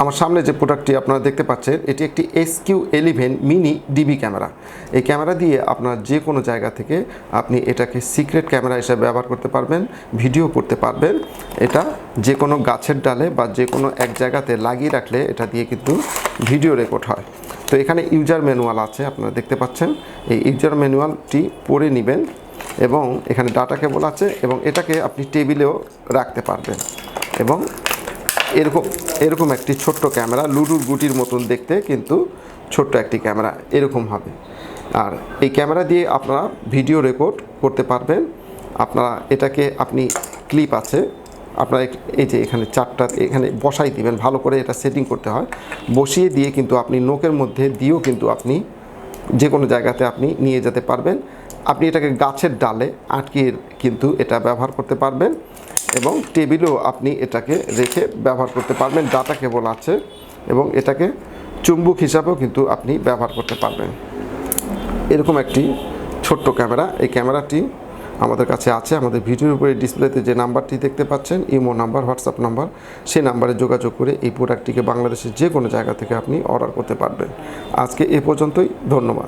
আমার সামনে যে প্রোডাক্টটি আপনারা দেখতে পাচ্ছেন, এটি একটি S Q eleven mini DB camera এই ক্যামেরা দিয়ে আপনার যে কোনো জায়গা থেকে আপনি এটাকে সিক্রেট ক্যামেরা হিসেবে ব্যবহার করতে পারবেন ভিডিও করতে পারবেন। এটা যে কোনো গাছের ডালে বা যে কোনো এক জায়গাতে লাগিয়ে রাখলে এটা দিয়ে কিন্তু ভিডিও রেকর্ড হয়। তো এখানে ইউজার ম্যানুয়াল আছে, আপনারা দেখতে পাচ্ছেন। এই ইউজার ম্যানুয়ালটি পড়ে নেবেন এবং এখানে ডাটা কেবল আছে এবং এটাকে আপনি টেবিলেও রাখতে পারবেন। এবং এরকম এরকম একটি ছোট্ট ক্যামেরা, লুডুর গুটির মতন দেখতে কিন্তু ছোট্ট একটি ক্যামেরা এরকম হবে। আর এই ক্যামেরা দিয়ে আপনারা ভিডিও রেকর্ড করতে পারবেন। আপনারা এটাকে, আপনি ক্লিপ আছে, আপনারা এই যে এখানে চারটা এখানে বসাই দিবেন, ভালো করে এটা সেটিং করতে হয়। বসিয়ে দিয়ে কিন্তু আপনি নোকের মধ্যে দিয়েও কিন্তু আপনি যে কোনো জায়গাতে আপনি নিয়ে যেতে পারবেন। আপনি এটাকে গাছের ডালে আটকিয়ে কিন্তু এটা ব্যবহার করতে পারবেন। এবং টেবিলেও আপনি এটাকে রেখে ব্যবহার করতে পারবেন, ডাটা কেবল আছে এবং এটাকে চুম্বক হিসাবেও কিন্তু আপনি ব্যবহার করতে পারবেন। এরকম একটি ছোট্ট ক্যামেরা, এই ক্যামেরাটি আমাদের কাছে আছে। আমাদের ভিডিওর উপরে ডিসপ্লেতে যে নাম্বারটি দেখতে পাচ্ছেন, ইমো নাম্বার, হোয়াটসঅ্যাপ নাম্বার, সেই নাম্বারে যোগাযোগ করে এই প্রোডাক্টটিকে বাংলাদেশের যে কোনো জায়গা থেকে আপনি অর্ডার করতে পারবেন। আজকে এ পর্যন্তই, ধন্যবাদ।